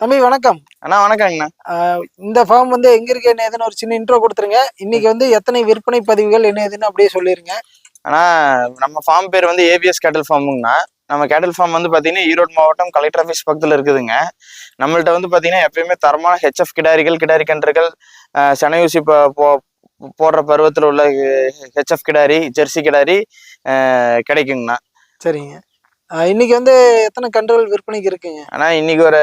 தம்பி வணக்கம். அண்ணா வணக்கங்கண்ணா. இந்த ஃபார்ம் வந்து எங்க இருக்கு என்ன ஏதுன்னு ஒரு சின்ன இன்ட்ரோ கொடுத்துருங்க. இன்னைக்கு வந்து எத்தனை விற்பனை பதிவுகள் என்ன ஏதுன்னு அப்படியே சொல்லிருங்க. அண்ணா நம்ம ஃபார்ம் பேர் வந்து ஏபிஎஸ் கேட்டல் ஃபார்முங்கண்ணா நம்ம கேட்டல் ஃபார்ம் வந்து பார்த்தீங்கன்னா ஈரோடு மாவட்டம் கலெக்டர் ஆஃபீஸ் பக்கத்தில் இருக்குதுங்க. நம்மள்ட்ட வந்து பார்த்தீங்கன்னா எப்பயுமே தரமான ஹெச்எஃப் கிடாரிகள் கிடாரி கன்றுகள் செனையூசி போ போடுற பருவத்தில் உள்ள ஹெச்எஃப் கிடாரி ஜெர்சி கிடாரி கிடைக்குங்கண்ணா. சரிங்க. இன்னைக்கு வந்து எத்தனை கன்றுகள் விற்பனைக்கு இருக்குங்க? ஆனால் இன்னைக்கு ஒரு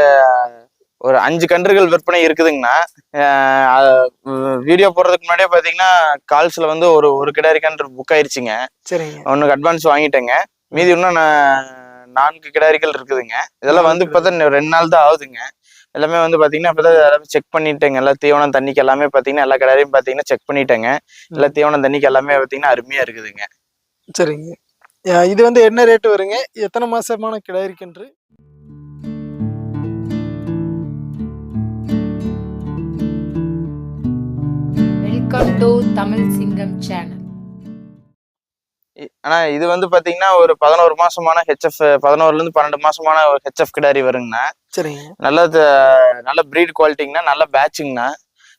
ஒரு அஞ்சு கன்றுகள் விற்பனை இருக்குதுங்கண்ணா. வீடியோ போடுறதுக்கு முன்னாடியே பார்த்தீங்கன்னா கால்ஸில் வந்து ஒரு ஒரு கிடாரி கன்று புக் ஆயிருச்சுங்க. சரிங்க. ஒன்றுக்கு அட்வான்ஸ் வாங்கிட்டேங்க. மீதி இன்னும் நான் நான்கு கிடாரிகள் இருக்குதுங்க. இதெல்லாம் வந்து இப்போ தான் ரெண்டு நாள் தான் ஆகுதுங்க. எல்லாமே வந்து பார்த்தீங்கன்னா இப்போ தான் செக் பண்ணிட்டேங்க. எல்லா தீவனம் தண்ணிக்கு எல்லாமே பார்த்தீங்கன்னா எல்லா கிடாரியும் பார்த்தீங்கன்னா செக் பண்ணிட்டேங்க. எல்லா தீவனம் தண்ணிக்கு எல்லாமே பார்த்தீங்கன்னா அருமையாக இருக்குதுங்க. சரிங்க. இது வந்து என்ன ரேட் வருங்க? எத்தனை மாசமான கிடாரி கன்று வெல்கம் டு தமிழ் சிங்கம் சேனல் இ- ஆனா இது வந்து பார்த்தீங்கன்னா ஒரு பதினோரு மாசமான ஹெச்எஃப் பதினோருலேருந்து பன்னெண்டு மாசமான ஒரு ஹெச்எஃப் கிடாரி வருங்கண்ணா. சரிங்க. நல்ல நல்ல ப்ரீட் குவாலிட்டிங்கண்ணா நல்ல பேட்சுங்கண்ணா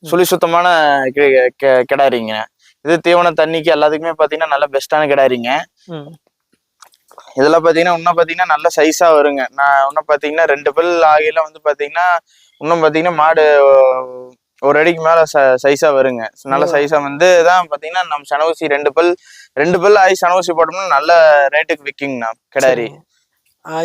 சுழி சுத்தமான கி- கி- கிடாரிங்க. இது தீவன தண்ணிக்கு எல்லாத்துக்குமே பார்த்தீங்கன்னா நல்ல பெஸ்ட்டான கிடாரிங்க. ம் இதெல்லாம் பார்த்தீங்கன்னா இன்னும் பார்த்தீங்கன்னா நல்ல சைஸா வருங்க. நான் இன்னும் பார்த்தீங்கன்னா ரெண்டு பல் ஆகில வந்து பார்த்தீங்கன்னா இன்னும் பார்த்தீங்கன்னா மாடு ஒரு அடிக்கு மேல சைஸா வருங்க. நல்ல ஓ. சைஸா வந்து தான் பார்த்தீங்கன்னா நம்ம சனவசி ரெண்டு பல் ரெண்டு பல் ஆகி சனவசி போட்டோம்னா நல்ல ரேட்டுக்கு விற்கிங்கண்ணா கிடாரி.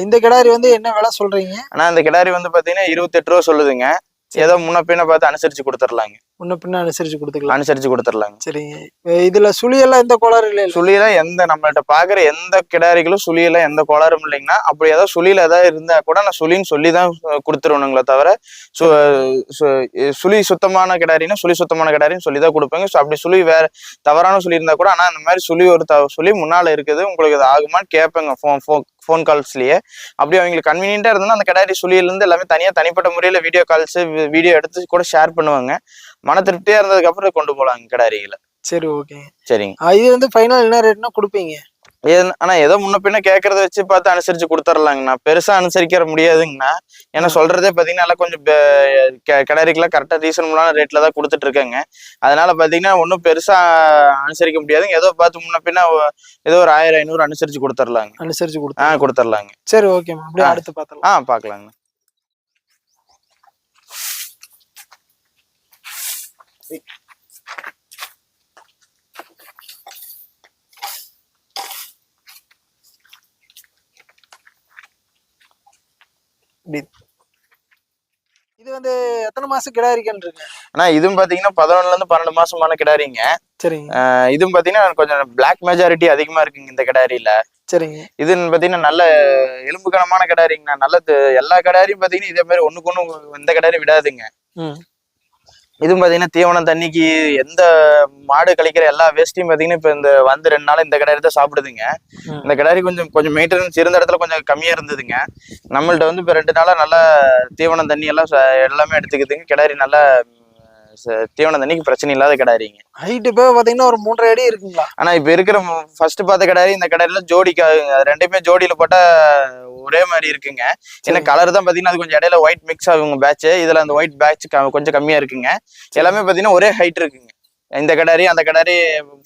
இந்த கிடாரி வந்து என்ன விலை சொல்றீங்க? ஆனா இந்த கிடாரி வந்து பார்த்தீங்கன்னா இருபத்தெட்டு ரூபா சொல்லுதுங்க. ஏதோ முன்ன பின்ன பார்த்து அனுசரிச்சு கொடுத்துர்லாங்க. முன்ன பின்ன அனுசரிச்சு கொடுத்துக்கலாம். அனுசரிச்சு கொடுத்துர்லாங்க சரிங்க. இப்ப இதுல சுழியெல்லாம் எந்த கோளாறு இல்லை சுழியெல்லாம் எந்த நம்மள்ட்ட பாக்குற எந்த கிடாரிகளும் சுழியெல்லாம் எந்த கோளாறும் இல்லைங்கன்னா அப்படி ஏதாவது சுழியில ஏதாவது இருந்தா கூட நான் சுழின்னு சொல்லி தான் கொடுத்துருவணுங்களே தவிர சுழி சுத்தமான கிடாரின்னா சுழி சுத்தமான கிடாரின்னு சொல்லி தான் கொடுப்பேங்க. ஸோ அப்படி சுழி வேற தவறான சுழி இருந்தா கூட ஆனா இந்த மாதிரி சுழி ஒரு த சுழி முன்னால இருக்குது உங்களுக்கு இது ஆகுமான்னு கேட்பேங்க ஃபோன் ஃபோன் ஃபோன் கால்ஸ்லயே. அப்படி அவங்களுக்கு கன்வீனியன்ட்டா இருந்ததுன்னா அந்த கிடாரி சுழியில இருந்து எல்லாமே தனியா தனிப்பட்ட முறையில வீடியோ கால்ஸ் வீடியோ எடுத்து கூட ஷேர் பண்ணுவாங்க. மன திருப்தியா இருந்ததுக்கு அப்புறம் கொண்டு போலாங்க கிடாரிகளை சரி ஓகேங்க சரிங்க. இது வந்து ஃபைனல் என்ன ரேட்னா கொடுப்பீங்க? ஆனா ஏதோ முன்ன பின்ன கேட்கறத வச்சு பார்த்து அனுசரிச்சு கொடுத்துர்லாங்கண்ணா. பெருசா அனுசரிக்கிற முடியாதுங்கண்ணா. ஏன்னா சொல்றதே பாத்தீங்கன்னா எல்லாம் கொஞ்சம் கிடாரிக்கெல்லாம் கரெக்டா ரீசனபுளான ரேட்ல தான் கொடுத்துட்டு இருக்காங்க அதனால பாத்தீங்கன்னா ஒன்றும் பெருசா அனுசரிக்க முடியாதுங்க. ஏதோ பார்த்து முன்ன பின்ன ஏதோ ஒரு ஆயிரம் ஐநூறு அனுசரிச்சு கொடுத்துர்லாங்க. அனுசரிச்சு ஆ கொடுத்தா கொடுத்துர்லாங்க. சரி ஓகேம்மா அப்படியே ஆ. அடுத்து பார்த்தலாம் ஆ பாக்கலாங்க இது வந்து எத்தனை மாசம் கிடாரி கன்று இருக்கு? ஆனா இதுவும் பாத்தீங்கன்னா பதினொன்னுல இருந்து பன்னெண்டு மாசமான கிடாரிங்க. சரிங்க. இதுவும் பாத்தீங்கன்னா கொஞ்சம் பிளாக் மெஜாரிட்டி அதிகமா இருக்குங்க இந்த கிடாரியில. சரிங்க. இதுன்னு பாத்தீங்கன்னா நல்ல எலும்பு கனமான கிடாரிங்கண்ணா. நல்ல து- எல்லா கிடாரியும் பாத்தீங்கன்னா இதே மாதிரி ஒண்ணுக்கு ஒண்ணு எந்த கிடாரி விடாதுங்க. இதுவும் பாத்தீங்கன்னா தீவனம் தண்ணிக்கு எந்த மாடு கழிக்கிற எல்லா வேஸ்ட்டையும் பாத்தீங்கன்னா இப்ப இந்த வந்து ரெண்டு நாள் இந்த கிடாரி தான் சாப்பிடுதுங்க. இந்த கிடாரி கொஞ்சம் கொஞ்சம் மெயின்டெனன்ஸ் இருந்த இடத்துல கொஞ்சம் கம்மியா இருந்ததுங்க. நம்மள்ட்ட வந்து இப்ப ரெண்டு நாளா நல்லா தீவனம் தண்ணி எல்லாம் எல்லாமே எடுத்துக்குதுங்க. கிடாரி நல்லா தீவனம் தண்ணிக்கு பிரச்சனை இல்லாத கிடாரிங்க ஹைட் இப்போ பாத்தீங்கன்னா ஒரு மூன்றரை அடி இருக்குங்களா? ஆனா இப்ப இருக்கிற ஃபர்ஸ்ட் பார்த்த கிடாரி இந்த கிடாரில ஜோடிக்காகுங்க அது ரெண்டுமே ஜோடியில போட்டா ஒரே மாதிரி இருக்குங்க. ஏன்னா. கலர் தான் பாத்தீங்கன்னா அது கொஞ்சம் இடையில ஒயிட் மிக்ஸ் ஆகுங்க பேட்ச் இதுல அந்த ஒயிட் பேட்ச் கொஞ்சம் கம்மியா இருக்குங்க. எல்லாமே பாத்தீங்கன்னா ஒரே ஹைட் இருக்குங்க. இந்த கிடாரி அந்த கிடாரி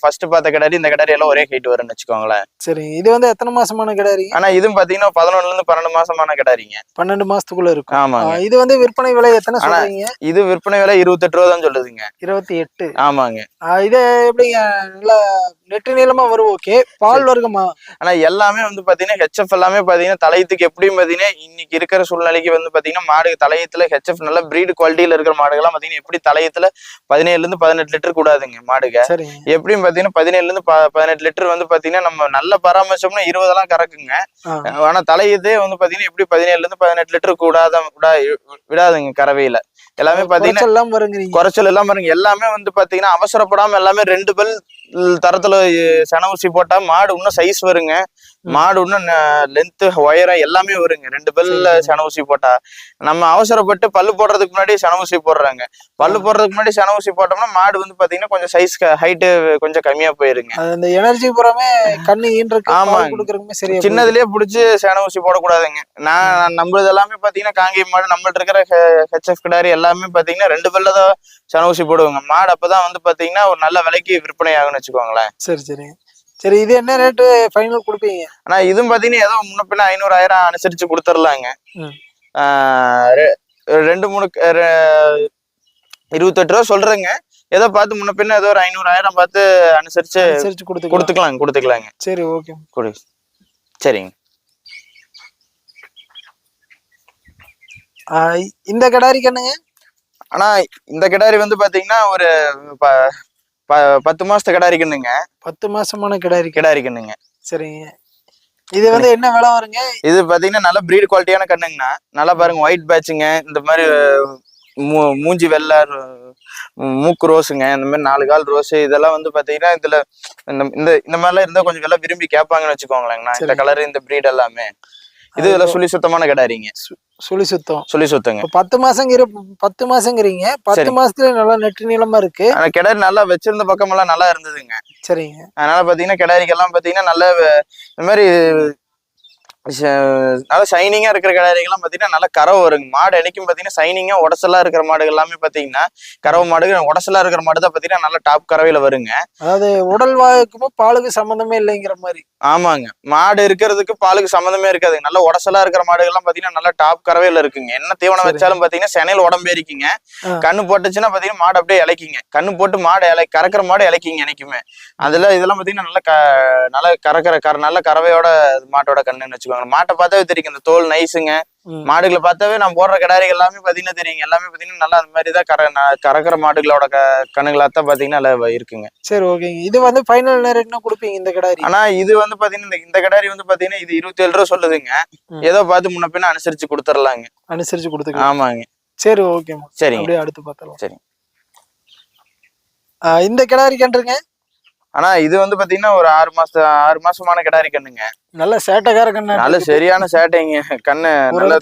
ஃபர்ஸ்ட் பார்த்த கிடாரி இந்த கிடாரி எல்லாம் ஒரே ஹைட் வரும்னு வச்சுக்கோங்களேன். சரி இது வந்து எத்தனை மாசமான கிடாரி? ஆனா இதுவும் பாத்தீங்கன்னா பதினொன்னுல இருந்து பன்னெண்டு மாசமான கிடாரிங்க. பன்னெண்டு மாசத்துக்குள்ள இருக்கும். ஆமாங்க. ஆஹ் இது வந்து விற்பனை விலை எத்தனை சொல்றீங்க? இது விற்பனை விலை இருபத்தெட்டு ரூபா தான் சொல்லுதுங்க. இருபத்தி எட்டு. ஆமாங்க. இது எப்படிங்க நல்லா நெட்டு நீளமா வரும் ஓகே பால் வர்க்கமா? ஆனா எல்லாமே வந்து பாத்தீங்கன்னா ஹெச்எஃப் எல்லாமே பாத்தீங்கன்னா தலையத்துக்கு எப்படியும் பாத்தீங்கன்னா இன்னைக்கு இருக்கிற சூழ்நிலைக்கு வந்து பாத்தீங்கன்னா மாடு தலையத்துல ஹெச்எஃப் நல்ல பிரீடு குவாலிட்டியில இருக்கிற மாடுகள்லாம் பாத்தீங்கன்னா எப்படி தலையத்துல பதினேழுல இருந்து பதினெட்டு லிட்டர் கூடாதுங்க மாடுக. எப்படியும் பாத்தீங்கன்னா பதினேழுல இருந்து பதினெட்டு லிட்டர் வந்து பாத்தீங்கன்னா நம்ம நல்ல பராமரிச்சோம்னா இருபதெல்லாம் கறக்குங்க. ஆனா தலையதே வந்து பாத்தீங்கன்னா எப்படி பதினேழுல இருந்து பதினெட்டு லிட்டர் கூடாத விடா விடாதுங்க கறவையில. எல்லாமே பாத்தீங்கன்னா குறைச்சல் எல்லாம் வருங்கிறீங்க. குறைச்சல் எல்லாம் பாருங்க எல்லாமே வந்து பாத்தீங்கன்னா அவசரப்படாம எல்லாமே ரெண்டு பல் தரத்துல சென ஊசி போட்டா மாடு இன்னும் சைஸ் வருங்க. மாடு இன்னும் லென்த் உயரம் எல்லாமே வருங்க. ரெண்டு பல்ல. சென ஊசி போட்டா. நம்ம அவசரப்பட்டு பல்லு போடுறதுக்கு முன்னாடி சென ஊசி போடுறாங்க. பல்லு போடுறதுக்கு முன்னாடி சென ஊசி போட்டோம்னா மாடு வந்து பாத்தீங்கன்னா கொஞ்சம் சைஸ் ஹைட்டு கொஞ்சம் கம்மியா போயிருங்க. அந்த எனர்ஜி பூராமே கண்ணு போகுது. சின்னதுலயே புடிச்சு சேன ஊசி போடக்கூடாதுங்க. நான் நம்மளது எல்லாமே பாத்தீங்கன்னா காங்கேய மாடு நம்மள்ட்ட இருக்கிற ஹெச்எஃப் கிடாரி எல்லாமே பாத்தீங்கன்னா ரெண்டு பல்ல தான் சேன ஊசி போடுவாங்க. மாடு அப்பதான் வந்து பாத்தீங்கன்னா ஒரு நல்ல விலைக்கு விற்பனை ஆகும்னு வச்சுக்கோங்களேன். சரி சரி. சரி இது என்ன ரேட்டு ஃபைனல் கொடுப்பீங்க? ஆனா இதுவும் பாத்தீங்கன்னா ஏதோ முன்ன பின்ன ஐநூறு ஆயிரம் அனுசரிச்சு கொடுத்துடலாங்க ரெண்டு மூணு இருபத்தெட்டு ரூபா சொல்றேங்க. ஏதோ பார்த்து முன்ன பின்ன ஏதோ ஒரு ஐநூறு ஆயிரம் பார்த்து அனுசரிச்சு அனுசரிச்சு கொடுத்துக்கலாம். கொடுத்துக்கலாங்க கொடுத்துக்கலாங்க. சரி ஓகே கொடு. சரிங்க. இந்த கிடாரிக்கு என்னங்க? ஆனா இந்த கிடாரி வந்து பாத்தீங்கன்னா ஒரு ப- பத்து மாசத்து கிடாரி கண்ணுங்க பத்து மாசமான கிடாரி கிடாரி கண்ணுங்க சரிங்க. இது வந்து என்ன விலை வருங்க? இது பாத்தீங்கன்னா நல்ல பிரீட் குவாலிட்டியான கண்ணுங்கண்ணா. நல்லா பாருங்க ஒயிட் பேட்சுங்க இந்த மாதிரி மூ- மூஞ்சி வெள்ளை மூக்கு ரோஸுங்க. இந்த மாதிரி நாலு கால் ரோஸ். இதெல்லாம் வந்து பாத்தீங்கன்னா இதுல இந்த இந்த இந்த மாதிரிலாம் இருந்தா கொஞ்சம் விலை விரும்பி கேட்பாங்கன்னு வச்சுக்கோங்களேங்கண்ணா. இந்த. கலர் இந்த பிரீட் எல்லாமே. இது இதெல்லாம் சுழி சுத்தமான கிடாரிங்க. சுழி சுத்தம். சுழி சுத்தங்க. பத்து மாசங்கிற பத்து மாசங்கிறீங்க. பத்து. மாசத்துல நல்லா நெட்டு நீளமா இருக்கு. ஆனா கிடாரி நல்லா வச்சிருந்த பக்கமெல்லாம் நல்லா இருந்ததுங்க. சரிங்க. அதனால பாத்தீங்கன்னா கிடாரிக்கெல்லாம் பாத்தீங்கன்னா நல்ல இந்த மாதிரி நல்ல ஷைனிங்கா இருக்கிற கிடாரிகள்லாம் பாத்தீங்கன்னா நல்ல கறவை வருங்க. மாடு என்னைக்கும் பாத்தீங்கன்னா ஷைனிங்கா உடசலா இருக்கிற மாடுகள் எல்லாமே பாத்தீங்கன்னா கறவை மாடு உடசலா இருக்கிற மாடு தான் பாத்தீங்கன்னா நல்ல டாப் கறவையில வருங்க. அதாவது உடல் வாய்க்கும் பாலுக்கு சம்பந்தமே இல்லைங்கிற மாதிரி. ஆமாங்க. மாடு இருக்கிறதுக்கு பாலுக்கு சம்மந்தமே இருக்காதுங்க நல்ல உடசலா இருக்கிற மாடுகள்லாம் பாத்தீங்கன்னா நல்ல டாப் கறவையில இருக்குங்க. என்ன தீவனம். வச்சாலும் பாத்தீங்கன்னா சென்னையில் உடம்பு ஏறிக்குங்க. ஆ. கண்ணு போட்டுச்சுன்னா பாத்தீங்கன்னா மாடு அப்படியே இலைக்குங்க. கண்ணு போட்டு மாடு இலை கறக்கிற மாடு இலைக்குங்க என்னைக்குமே. அதுல இதெல்லாம் பாத்தீங்கன்னா நல்ல க நல்ல கறக்கிற கற நல்ல கறவையோட மாட்டோட கண்ணுன்னு வச்சுக்கோங்க. மாட்டை பார்த்தாவே தெரியும் இந்த தோல் நைஸுங்க. மாடுகளை பார்த்தாவே நான் போடுற கிடாரிகள் எல்லாமே பாத்தீங்கன்னா தெரியுங்க. எல்லாமே பாத்தீங்கன்னா நல்லா அந்த மாதிரி தான் ந- கறக்கிற மாடுகளோட க கண்ணுகளாத்தான் பாத்தீங்கன்னா நல்லா இருக்குங்க. சரி ஓகேங்க. இது வந்து ஃபைனல் ரேட்னா கொடுப்பீங்க இந்த கிடாரி? ஆனா இது வந்து பாத்தீங்கன்னா இந்த- கிடாரி வந்து பாத்தீங்கன்னா இது இருபத்தி ஏழு ரூபா சொல்லுதுங்க. ஏதோ பார்த்து முன்ன பின்ன அனுசரிச்சு கொடுத்துடலாங்க அனுசரிச்சு கொடுத்துக்கலாம். ஆமாங்க. சரி ஓகேம்மா. சரிங்க. அப்படியே அடுத்து பார்த்தலாம் சரி. இந்த கிடாரி கன்றுங்க? ஆனா இது வந்து பாத்தீங்கன்னா ஒரு ஆறு மாசம் ஆறு மாசமான கிடாரி கண்ணுங்க. நல்ல சேட்டைக்கார கண்ணா. நல்ல சரியான சேட்டைங்க. கண்ணு நல்ல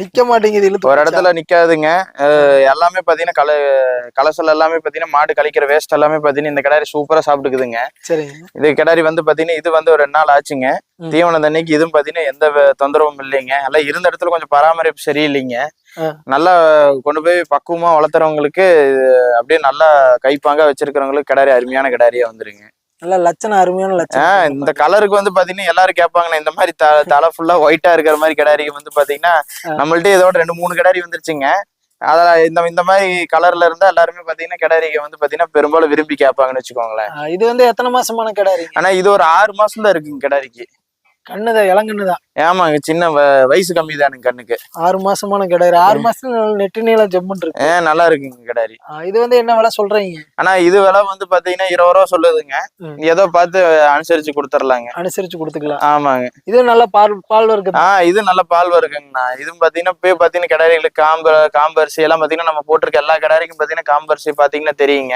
நிக்க மாட்டேங்குது இழுத்து ஒரு. இடத்துல நிக்காதுங்க. எல்லாமே பாத்தீங்கன்னா கல கலசல் எல்லாமே பாத்தீங்கன்னா மாடு கழிக்கிற வேஸ்ட் எல்லாமே பாத்தீங்கன்னா இந்த கிடாரி சூப்பரா சாப்பிட்டுக்குதுங்க. சரிங்க. இது கிடாரி வந்து பாத்தீங்கன்னா இது வந்து ஒரு ரெண்டு நாள் ஆச்சுங்க. தீவனம் தண்ணிக்கு இதுவும் பாத்தீங்கன்னா எந்த தொந்தரவும் இல்லைங்க. எல்லாம் இருந்த இடத்துல கொஞ்சம் பராமரிப்பு சரியில்லைங்க. நல்லா கொண்டு போய் பக்குவமா வளர்த்துறவங்களுக்கு அப்படியே நல்லா கைப்பாங்க வச்சிருக்கிறவங்களுக்கு கிடாரி அருமையான கிடாரியா வந்துருங்க. நல்ல லட்சணம் அருமையான லட்சணம் இந்த கலருக்கு வந்து பாத்தீங்கன்னா எல்லாரும் கேட்பாங்கண்ணே இந்த மாதிரி தலை ஃபுல்லா ஒயிட்டா இருக்கிற மாதிரி கிடாரிக்கு வந்து பாத்தீங்கன்னா. நம்மள்ட்ட இதோட ரெண்டு மூணு கிடாரி வந்துருச்சுங்க. அத இந்த இந்த மாதிரி கலர்ல இருந்தா எல்லாருமே பாத்தீங்கன்னா கிடாரிக்கு வந்து பாத்தீங்கன்னா பெரும்பாலும் விரும்பி கேட்பாங்கன்னு வச்சுக்கோங்களேன். இது வந்து எத்தனை மாசமான கிடாரி ஆனா இது ஒரு ஆறு மாசம் தான் இருக்குங்க கிடாரிக்கு. கண்ணுதான் இளங்கண்ணுதான் ஆமாங்க சின்ன வயசு கம்மி தானுங்க கண்ணுக்கு. ஆறு மாசமான கிடாரி. ஆறு மாசத்துல நல்ல நெட்டு நீளம் ஜம்முன் இருக்கு நல்லா இருக்குங்க கிடாரி. இது வந்து என்ன விலை சொல்றீங்க? ஆனா இது விலை வந்து பாத்தீங்கன்னா இருபது ரூபா சொல்லுதுங்க. ஏதோ பார்த்து அனுசரிச்சு கொடுத்துடலாங்க அனுசரிச்சு கொடுத்துக்கலாம். ஆமாங்க. இது நல்ல பால் பால் இருக்குது ஆஹ் இது நல்ல பால் வருதுங்கண்ணா இதுவும் பாத்தீங்கன்னா போய் பாத்தீங்கன்னா கிடாரிகளுக்கு காம்பு காம்பரிசி எல்லாம் பாத்தீங்கன்னா நம்ம போட்டிருக்க எல்லா கிடாரிக்கும் பாத்தீங்கன்னா காம்பரிசி பாத்தீங்கன்னா தெரியுங்க.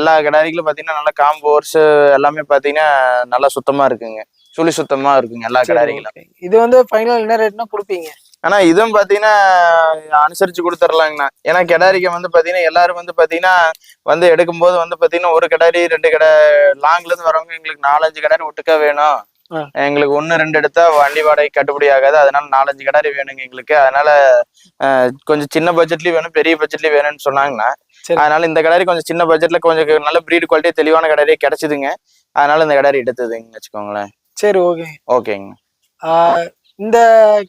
எல்லா கிடாரிகளும் பாத்தீங்கன்னா நல்ல காம்பு எல்லாமே பாத்தீங்கன்னா நல்லா சுத்தமா இருக்குங்க. சுழி சுத்தமா இருக்குங்க எல்லா கிடாரிகளும். இது வந்து ஃபைனல் என்ன ரேட்னா கொடுப்பீங்க? ஆனா இதுவும் பாத்தீங்கன்னா அனுசரிச்சு கொடுத்துடலாங்கண்ணா ஏன்னா கிடாரிக்கு வந்து பாத்தீங்கன்னா எல்லாரும் வந்து பாத்தீங்கன்னா வந்து எடுக்கும்போது வந்து பாத்தீங்கன்னா ஒரு கிடாரி ரெண்டு கடை லாங்ல இருந்து வரவங்க எங்களுக்கு நாலஞ்சு கிடாரி ஒட்டுக்கா வேணும். எங்களுக்கு ஒண்ணு ரெண்டு எடுத்தா வண்டி வாடகை கட்டுப்படி ஆகாது. அதனால நாலஞ்சு கிடாரி வேணுங்க எங்களுக்கு. அதனால கொஞ்சம் சின்ன பட்ஜெட்லயும் வேணும் பெரிய பட்ஜெட்லயும் வேணும்னு சொன்னாங்கன்னா சரி. அதனால இந்த கிடாரி கொஞ்சம் சின்ன பட்ஜெட்ல கொஞ்சம் நல்ல பிரீடு குவாலிட்டி தெளிவான கிடாரியே கிடைச்சதுங்க. அதனால இந்த கிடாரி எடுத்ததுங்க வச்சுக்கோங்களேன். சரி ஓகே ஓகேங்க. இந்த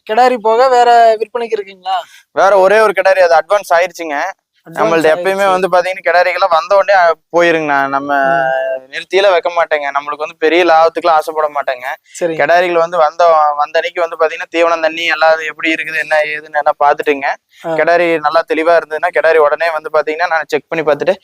கிடாரி போக வேற விற்பனைக்கு இருக்குங்களா? வேற ஒரே ஒரு கிடாரி அது அட்வான்ஸ் ஆயிருச்சுங்க. நம்மள்ட்ட எப்பயுமே வந்து பாத்தீங்கன்னா கிடாரிகள்லாம் வந்த உடனே போயிருங்கண்ணா. நம்ம நிறுத்தியில வைக்க மாட்டேங்க. நம்மளுக்கு வந்து பெரிய லாபத்துக்குலாம் ஆசைப்பட மாட்டேங்க. கிடாரிகள் வந்து வந்த வந்த அன்னைக்கு வந்து பாத்தீங்கன்னா தீவனம் தண்ணி எல்லாம் எப்படி இருக்குது என்ன ஏதுன்னு எல்லாம் பாத்துட்டுங்க. கிடாரி நல்லா தெளிவா இருந்ததுன்னா கிடாரி உடனே வந்து பாத்தீங்கன்னா நான் செக் பண்ணி பார்த்துட்டு.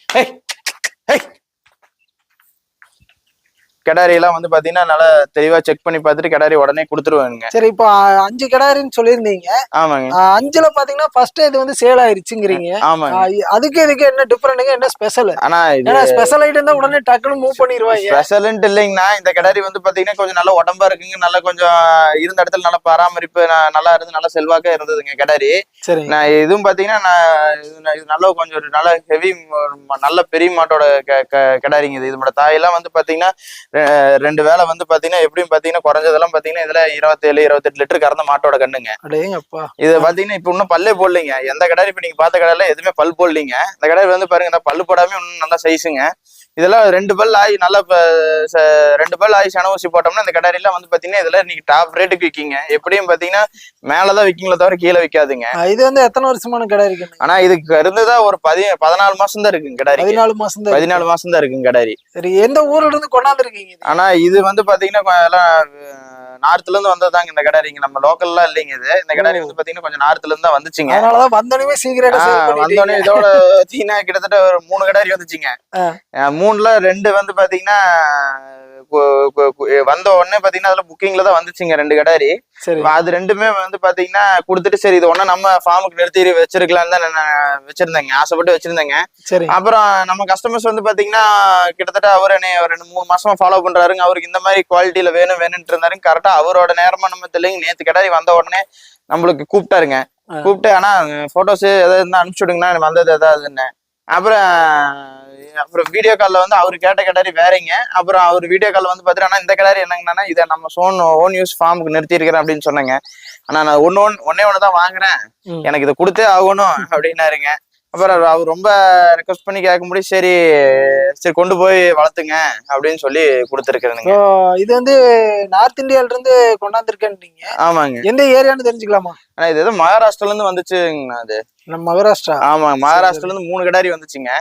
கிடாரி எல்லாம் வந்து பாத்தீங்கன்னா நல்லா தெளிவா செக் பண்ணி பார்த்துட்டு கிடாரி உடனே கொடுத்துருவாங்க சரி இப்போ அஞ்சு கிடாரின்னு சொல்லியிருந்தீங்க. ஆமாங்க. அஞ்சுல பாத்தீங்கன்னா ஃபர்ஸ்ட் இது வந்து சேல் ஆயிருச்சுங்கிறீங்க. ஆமாங்க. அதுக்கு இதுக்கு என்ன டிஃபரெண்ட்டுங்க என்ன ஸ்பெஷல் ஆனா ஏன்னா ஸ்பெஷல் ஐட்டம் தான் உடனே டக்குன்னு மூவ் பண்ணிடுவாங்க ஸ்பெஷல்ன்ட்டு இல்லைங்கண்ணா. இந்த கிடாரி வந்து பாத்தீங்கன்னா கொஞ்சம் நல்ல உடம்பா இருக்குங்க. நல்லா கொஞ்சம் இருந்த இடத்துல நல்ல பராமரிப்பு நல்லா இருந்து நல்லா செல்வாக்கா இருந்ததுங்க கிடாரி. சரி நான் இதுவும் பாத்தீங்கன்னா நான் இது நல்ல கொஞ்சம் நல்ல ஹெவி நல்ல பெரிய மாட்டோட கிடாரிங்க இது. இதோட தாயெல்லாம் வந்து பாத்தீங்கன்னா ரெண்டு வேளை வந்து பாத்தீங்கன்னா எப்படியும் பாத்தீங்கன்னா குறைஞ்சதெல்லாம் பாத்தீங்கன்னா இதுல இருபத்தேழு இருபத்தெட்டு லிட்டர் கறந்த மாட்டோட கண்ணுங்க. இது பாத்தீங்கன்னா இப்ப இன்னும் பல்லே போடலைங்க. எந்த கடாரி இப்ப நீங்க பார்த்த கடையில எதுவுமே பல் போடலீங்க. இந்த கடாரி வந்து பாருங்க இந்த பல்லு போடாம இன்னும் நல்லா சைஸுங்க இதெல்லாம் ரெண்டு பல் ஆகி நல்லா ரெண்டு பல் ஆகி சன ஊசி போட்டோம்னா இந்த கடாரிலாம் வந்து பாத்தீங்கன்னா இதுல நீங்க டாப் ரேட்டுக்கு விக்கீங்க. எப்படியும் பாத்தீங்கன்னா மேலதான் விக்கீங்களே தவிர கீழே விக்காதுங்க. ஆ, இது வந்து எத்தனை வருஷமான கடை இருக்குங்க ஆனா இதுக்கு இருந்ததா ஒரு பதி பதினாலு மாசம் தான் இருக்குங்க கடாரி. பதினாலு மாசம் தான் பதினாலு மாசம் தான் இருக்குங்க கடாரி. சரி எந்த ஊர்ல இருந்து கொண்டாந்துருக்கீங்க இது? ஆனா இது வந்து பாத்தீங்கன்னா எல்லாம் நார்த்ல இருந்து வந்ததுதாங்க இந்த கடாரிங்க. நம்ம லோக்கல்லாம் இல்லைங்க இது. இந்த கடாரி வந்து பாத்தீங்கன்னா கொஞ்சம் நார்த்ல இருந்து தான் வந்துச்சுங்க. அதனாலதான் வந்தோடனே சேல் வந்தோடனே இதோட பாத்தீங்கன்னா கிட்டத்தட்ட ஒரு மூணு கடாரி வந்துச்சுங்க. ஆ. மூணுல ரெண்டு வந்து பாத்தீங்கன்னா வந்த உடனே பாத்தீங்கன்னா அதுல புக்கிங்ல தான் வந்துச்சுங்க ரெண்டு கடாரி. அது ரெண்டுமே வந்து பாத்தீங்கன்னா கொடுத்துட்டு சரி இது ஒண்ணு நம்ம ஃபார்முக்கு நிறுத்தி வச்சிருக்கலாம்னு தான் வச்சிருந்தேங்க ஆசைப்பட்டு வச்சிருந்தேங்க. சரி. அப்புறம் நம்ம கஸ்டமர்ஸ் வந்து பாத்தீங்கன்னா கிட்டத்தட்ட அவர் என்னை ஒரு ரெண்டு மூணு மாசமா ஃபாலோ பண்றாருங்க. அவருக்கு இந்த மாதிரி குவாலிட்டியில வேணும் வேணும்னு இருந்தாருங்க. கரெக்டா அவரோட நேரமா நம்ம தெரியலைங்க. நேத்து கடாரி வந்த உடனே நம்மளுக்கு கூப்பிட்டாருங்க. கூப்பிட்டு ஆனா போட்டோஸ் ஏதாவது இருந்தா அனுப்பிச்சு விடுங்கண்ணா எனக்கு வந்தது ஏதாவதுன்னு அப்புறம் அப்புறம் வீடியோ கால்ல வந்து அவர் கேட்ட கடாரி வேறங்க. அப்புறம் அவர் வீடியோ கால் வந்து பாத்துட்டு ஆனா இந்த கடாரி என்னங்கன்னா இதை நம்ம சோன் ஓன் யூஸ் ஃபார்முக்கு நிறுத்தி இருக்கிறேன் அப்படின்னு சொன்னாங்க. ஆனா நான் ஒன்னு ஒன்னு ஒன்னே ஒன்று தான் வாங்குறேன். எனக்கு இதை கொடுத்தே ஆகணும் அப்படின்னாருங்க. அப்புறம் அவர் ரொம்ப ரெக்வஸ்ட் பண்ணி கேட்க முடியும் சரி சரி கொண்டு போய் வளர்த்துங்க அப்படின்னு சொல்லி கொடுத்துருக்குறேனுங்க. இப்போ இது வந்து நார்த் இந்தியால இருந்து கொண்டாந்துருக்கேன்றீங்க. ஆமாங்க. எந்த ஏரியான்னு தெரிஞ்சுக்கலாமா? ஆனா இது ஏதோ மகாராஷ்டிரால இருந்து வந்துச்சுங்கண்ணா அது. நம்ம மகாராஷ்டிரா. ஆமா மகாராஷ்டிரால இருந்து மூணு கடாரி வந்துச்சுங்க.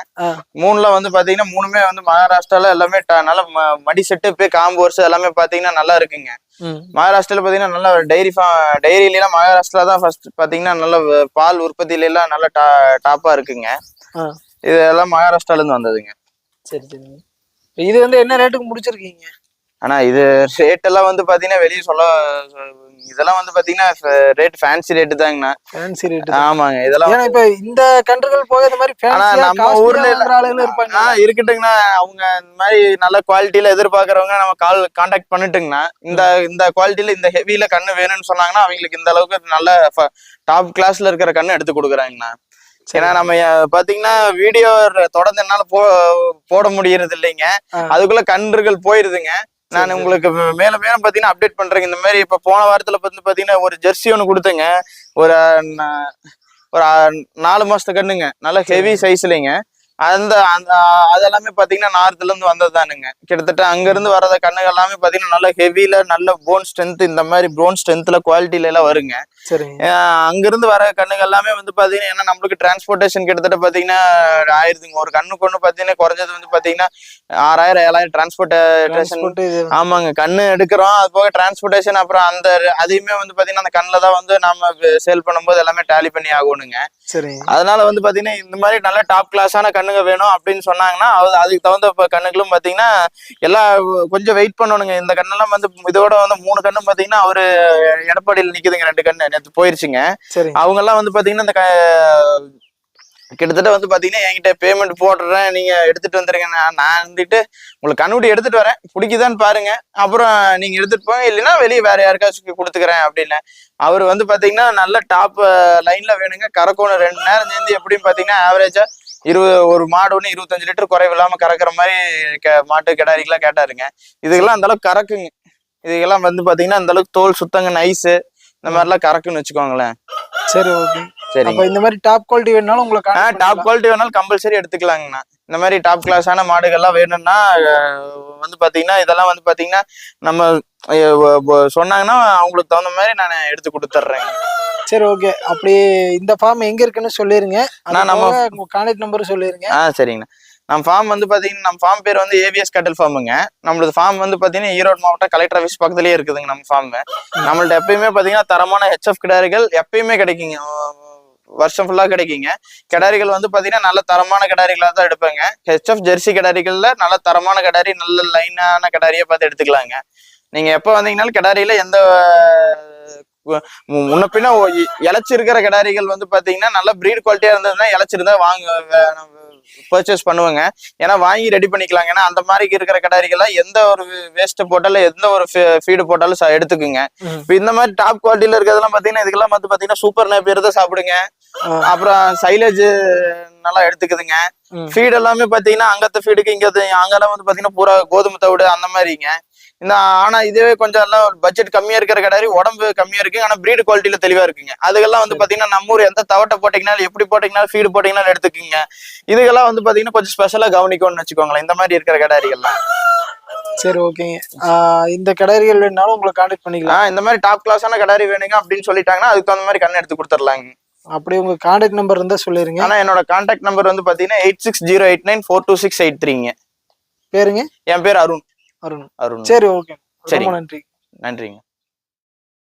மூணுல வந்து பாத்தீங்கன்னா மூணுமே வந்து மகாராஷ்டிரால எல்லாமே நல்ல மடி செட்டு போய் காம்பு வருஷம் எல்லாமே பாத்தீங்கன்னா நல்லா இருக்குங்க. மகாராஷ்டிரால பாத்தீங்கன்னா நல்ல டைரி டைரியில எல்லாம் மகாராஷ்டிரா தான் ஃபர்ஸ்ட் பாத்தீங்கன்னா நல்ல பால் உற்பத்தியில எல்லாம் நல்ல டா டாப்பா இருக்குங்க. ஆ. இது எல்லாம் மகாராஷ்டிரால இருந்து வந்ததுங்க. சரி சரி. இப்ப இது வந்து என்ன ரேட்டுக்கு முடிச்சிருக்கீங்க? ஆனா இது ரேட் எல்லாம் வந்து பாத்தீங்கன்னா வெளியே சொல்ல இதெல்லாம் வந்து பாத்தீங்கன்னா ரேட் ஃபேன்சி ரேட்டு தாங்கண்ணா. ஃபேன்சி ரேட் ஆமாங்க இதெல்லாம் ஏன்னா இப்ப இந்த கன்றுகள் போக இந்த மாதிரி ஆனா நம்ம ஊர்ல வாங்குற ஆளுகளும் இருப்பாங்க. ஆ இருக்கட்டுங்கண்ணா. அவங்க இந்த மாதிரி நல்ல குவாலிட்டியில எதிர்பார்க்கறவங்க நம்ம கால் காண்டாக்ட் பண்ணிட்டுங்கண்ணா. இந்த இந்த குவாலிட்டியில இந்த ஹெவியில கண்ணு வேணும்னு சொன்னாங்கன்னா அவங்களுக்கு இந்த அளவுக்கு நல்ல டாப் கிளாஸ்ல இருக்கிற கண்ணு எடுத்து கொடுக்குறாங்கண்ணா. ஏன்னா நம்ம பாத்தீங்கன்னா வீடியோ தொடர்ந்து என்னால போ போட முடியறது இல்லைங்க. அதுக்குள்ள கன்றுகள் போயிருதுங்க. நான். உங்களுக்கு மேல மேல பாத்தீங்கன்னா அப்டேட் பண்றேங்க. இந்த மாதிரி இப்ப போன வாரத்துல வந்து பாத்தீங்கன்னா ஒரு ஜெர்சி ஒன்று கொடுத்தேங்க. ஒரு ஒரு நாலு மாசத்து கண்ணுங்க. நல்ல ஹெவி சைஸ்லங்க அந்த அந்த அது எல்லாமே பாத்தீங்கன்னா நார்த்ல இருந்து வந்ததுதானுங்க. கிட்டத்தட்ட அங்க இருந்து வர்றத கண்ணுகள் எல்லாமே பாத்தீங்கன்னா நல்ல ஹெவில நல்ல போன் ஸ்ட்ரென்த் இந்த மாதிரி போன் ஸ்ட்ரென்த்ல குவாலிட்டில எல்லாம் வருங்க. அங்கிருந்து வர கண்ணுகள் எல்லாமே வந்து பாத்தீங்கன்னா ஏன்னா நம்மளுக்கு டிரான்ஸ்போர்ட்டேஷன் கிட்டத்தட்ட பாத்தீங்கன்னா ஆயிருதுங்க ஒரு கண்ணுக்கு ஒண்ணு பாத்தீங்கன்னா குறைஞ்சது வந்து பாத்தீங்கன்னா ஆறாயிரம் ஏழாயிரம் டிரான்ஸ்போர்ட்டேஷன் ஆமாங்க. கண்ணு எடுக்கிறோம் அது போக டிரான்ஸ்போர்ட்டேஷன் அப்புறம் அந்த அதையுமே வந்து பாத்தீங்கன்னா அந்த கண்ணில் தான் வந்து நம்ம சேல் பண்ணும்போது எல்லாமே டேலி பண்ணி ஆகணுங்க. சரிங்க. அதனால வந்து பாத்தீங்கன்னா இந்த மாதிரி நல்ல டாப் கிளாஸான கண்ணுங்க வேணும் அப்படின்னு சொன்னாங்கன்னா அது அதுக்கு தகுந்த கண்ணுகளும் பாத்தீங்கன்னா எல்லாம் கொஞ்சம் வெயிட் பண்ணணுங்க. இந்த கண்ணெல்லாம் வந்து இதோட வந்து மூணு கண்ணும் பாத்தீங்கன்னா அவரு எடப்பாடியில் நிக்குதுங்க ரெண்டு கண்ணு. நேற்று போயிருச்சுங்க. சரிங்க. அவங்க எல்லாம் வந்து பாத்தீங்கன்னா இந்த கிட்டத்தட்ட வந்து பாத்தீங்கன்னா என்கிட்ட பேமெண்ட் போடுறேன். நீங்க எடுத்துட்டு வந்துருங்க. நான் நான் வந்துட்டு உங்களுக்கு கண்ணுட்டி எடுத்துட்டு வரேன். பிடிக்குதான்னு பாருங்க. அப்புறம் நீங்க எடுத்துட்டு போங்க. இல்லைன்னா வெளியே வேற யாருக்காச்சும் கொடுத்துக்கிறேன் அப்படின்னு. அவர் வந்து பாத்தீங்கன்னா நல்ல டாப் லைன்ல வேணுங்க. கறக்கணும் ரெண்டு நேரம் சேர்ந்து எப்படியும் பாத்தீங்கன்னா ஆவரேஜா இருபது ஒரு மாடு ஒன்று இருபத்தஞ்சு லிட்டர் குறைவு இல்லாம கறக்குற மாதிரி க- மாட்டு கிடாரிக்கெல்லாம் கேட்டாருங்க. இதுக்கெல்லாம் அந்த அளவுக்கு கறக்குங்க. இதுக்கெல்லாம் வந்து பாத்தீங்கன்னா அந்த அளவுக்கு தோல் சுத்தங்க நைஸு இந்த மாதிரிலாம் கறக்குன்னு வச்சுக்கோங்களேன். சரி ஓகே அப்ப இந்த மாதிரி டாப் குவாலிட்டி வேணாலும் உங்களுக்கு டாப். குவாலிட்டி வேணாலும் கம்பல்சரி எடுத்துக்கலாங்கண்ணா. இந்த மாதிரி டாப் கிளாஸான மாடுகள்லாம் வேணும்னா வந்து பாத்தீங்கன்னா இதெல்லாம் வந்து பாத்தீங்கன்னா நம்ம சொன்னாங்கன்னா அவங்களுக்கு தகுந்த மாதிரி நான் எடுத்து கொடுத்துட்றேங்க சரி ஓகே அப்படி இந்த ஃபார்ம் எங்க இருக்குன்னு சொல்லிருங்க. அது நான் நம்ம- கான்டாக்ட் நம்பர் சொல்லிருங்க. ஆ சரிங்கண்ணா. நம்ம ஃபார்ம் வந்து பாத்தீங்கன்னா நம்ம ஃபார்ம் பேர் வந்து ஏவிஎஸ் கட்டல் ஃபார்முங்க நம்மளது ஃபார்ம் வந்து பாத்தீங்கன்னா ஈரோடு மாவட்டம் கலெக்டர் ஆஃபீஸ் பக்கத்துலயே இருக்குதுங்க நம்ம ஃபார்ம் நம்மள்ட்ட எப்பயுமே பாத்தீங்கன்னா தரமான ஹெச்எஃப் கிடாரிகள் எப்பயுமே கிடைக்குங்க. வருஷம் ஃபுல்லா கிடைக்குங்க. கிடாரிகள் வந்து பாத்தீங்கன்னா நல்ல தரமான கிடாரிகளா தான் எடுப்பேங்க. ஹெச்எஃப் ஜெர்சி கிடாரிகள்ல நல்ல தரமான கிடாரி நல்ல லைனான கிடாரியை பார்த்து எடுத்துக்கலாங்க. நீங்க எப்போ வந்தீங்கனாலும் கிடாரியில எந்த முன்ன பின்ன ஒ- இ- இளைச்சிருக்கிற கிடாரிகள் வந்து பாத்தீங்கன்னா நல்ல ப்ரீட் குவாலிட்டியா இருந்ததுன்னா இளைச்சிருந்தா வாங்க பர்ச்சேஸ் பண்ணுவேங்க. ஏன்னா வாங்கி ரெடி பண்ணிக்கலாங்க. ஏன்னா அந்த மாதிரி இருக்கிற கிடாரிகள்லாம் எந்த ஒரு வேஸ்ட் போட்டாலும் எந்த ஒரு ஃபீடு போட்டாலும் எடுத்துக்குங்க. இப்போ இந்த மாதிரி டாப் குவாலிட்டியில இருக்கிறதெல்லாம் பாத்தீங்கன்னா இதுக்கெல்லாம் வந்து பாத்தீங்கன்னா சூப்பர் நேப்பியர் தான் சாப்பிடுங்க. அப்புறம் சைலேஜ் நல்லா எடுத்துக்குதுங்க. ஃபீட் எல்லாமே பாத்தீங்கன்னா அங்கத்த ஃபீடுக்கு இங்க அங்கெல்லாம் வந்து பாத்தீங்கன்னா பூரா கோதுமை தவிடு அந்த மாதிரிங்க. இந்த ஆனா இதுவே கொஞ்சம் எல்லாம் பட்ஜெட் கம்மியா இருக்கிற கடாரி உடம்பு கம்மியா இருக்கு ஆனா பிரீடு குவாலிட்டியில தெளிவா இருக்குங்க. அதுக்கெல்லாம் வந்து பாத்தீங்கன்னா நம்ம ஊர் எந்த தவட்டை போட்டீங்கனாலும் எப்படி போட்டீங்கனாலும் ஃபீடு போட்டீங்கனாலும் எடுத்துக்குங்க. இதுக்கெல்லாம் வந்து பாத்தீங்கன்னா கொஞ்சம் ஸ்பெஷலா கவனிக்கணும்னு வச்சுக்கோங்களேன். இந்த மாதிரி இருக்கிற கடாரிகள்லாம் சரி ஓகேங்க இந்த கிடாரிகள் வேணாலும் உங்களை கான்டாக்ட் பண்ணிக்கலாம். இந்த மாதிரி டாப் கிளாஸான கடாரி வேணுங்க அப்படின்னு சொல்லிட்டாங்கன்னா அதுக்கு தகுந்த மாதிரி கண்ணு எடுத்து கொடுத்துர்லாங்க. அப்படியே உங்க கான்டாக்ட் நம்பர் இருந்தா சொல்லிருங்க. ஆனா என்னோட கான்டாக்ட் நம்பர் வந்து பாத்தீங்கன்னா eight six zero eight nine four two six eight த்ரீங்க. பேருங்க? என் பேர் அருண். அருண். அருண். சரி ஓகே. சரிங்க. நன்றி. நன்றிங்க.